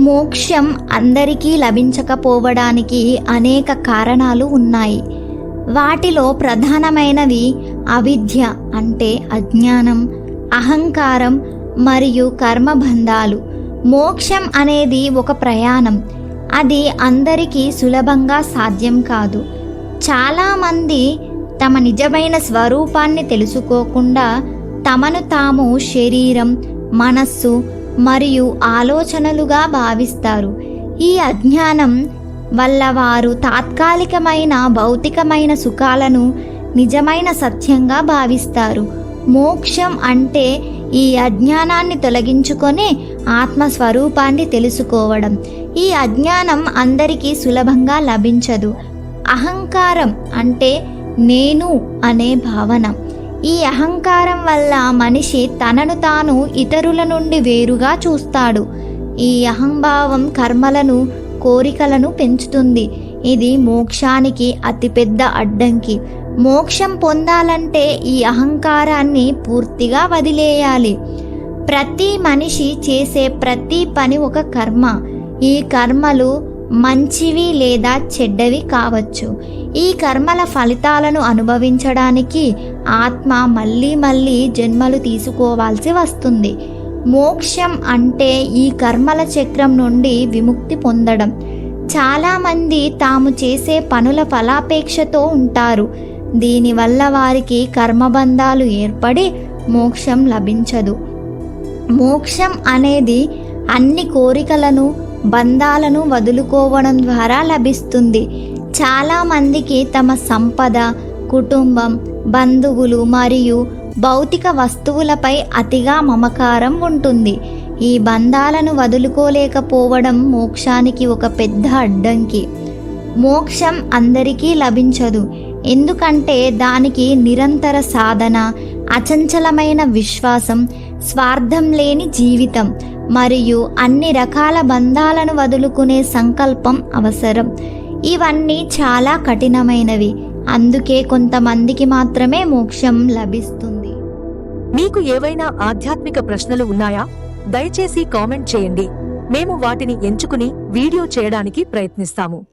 మోక్షం అందరికీ లభించకపోవడానికి అనేక కారణాలు ఉన్నాయి. వాటిలో ప్రధానమైనవి అవిద్య అంటే అజ్ఞానం అహంకారం మరియు కర్మబంధాలు. మోక్షం అనేది ఒక ప్రయాణం. అది అందరికీ సులభంగా సాధ్యం కాదు. చాలామంది తమ నిజమైన స్వరూపాన్ని తెలుసుకోకుండా తమను తాము శరీరం మనస్సు మరియు ఆలోచనలుగా భావిస్తారు. ఈ అజ్ఞానం వల్ల వారు తాత్కాలికమైన భౌతికమైన సుఖాలను నిజమైన సత్యంగా భావిస్తారు. మోక్షం అంటే ఈ అజ్ఞానాన్ని తొలగించుకొని ఆత్మస్వరూపాన్ని తెలుసుకోవడం. ఈ అజ్ఞానం అందరికీ సులభంగా లభించదు. అహంకారం అంటే నేను అనే భావన. ఈ అహంకారం వల్ల మనిషి తనను తాను ఇతరుల నుండి వేరుగా చూస్తాడు. ఈ అహంభావం కర్మలను కోరికలను పెంచుతుంది. ఇది మోక్షానికి అతిపెద్ద అడ్డంకి. మోక్షం పొందాలంటే ఈ అహంకారాన్ని పూర్తిగా వదిలేయాలి. ప్రతి మనిషి చేసే ప్రతి పని ఒక కర్మ. ఈ కర్మలు మంచివి లేదా చెడ్డవి కావచ్చు. ఈ కర్మల ఫలితాలను అనుభవించడానికి ఆత్మ మళ్ళీ మళ్ళీ జన్మలు తీసుకోవాల్సి వస్తుంది. మోక్షం అంటే ఈ కర్మల చక్రం నుండి విముక్తి పొందడం. చాలామంది తాము చేసే పనుల ఫలాపేక్షతో ఉంటారు. దీనివల్ల వారికి కర్మబంధాలు ఏర్పడి మోక్షం లభించదు. మోక్షం అనేది అన్ని కోరికలను బంధాలను వదులుకోవడం ద్వారా లభిస్తుంది. చాలామందికి తమ సంపద కుటుంబం బంధువులు మరియు భౌతిక వస్తువులపై అతిగా మమకారం ఉంటుంది. ఈ బంధాలను వదులుకోలేకపోవడం మోక్షానికి ఒక పెద్ద అడ్డంకి. మోక్షం అందరికీ లభించదు. ఎందుకంటే దానికి నిరంతర సాధన అచంచలమైన విశ్వాసం స్వార్థం లేని జీవితం మరియు అన్ని రకాల బంధాలను వదులుకునే సంకల్పం అవసరం. ఇవన్నీ చాలా కఠినమైనవి. అందుకే కొంతమందికి మాత్రమే మోక్షం లభిస్తుంది. మీకు ఏవైనా ఆధ్యాత్మిక ప్రశ్నలు ఉన్నాయా? దయచేసి కామెంట్ చేయండి. మేము వాటిని ఎంచుకుని వీడియో చేయడానికి ప్రయత్నిస్తాము.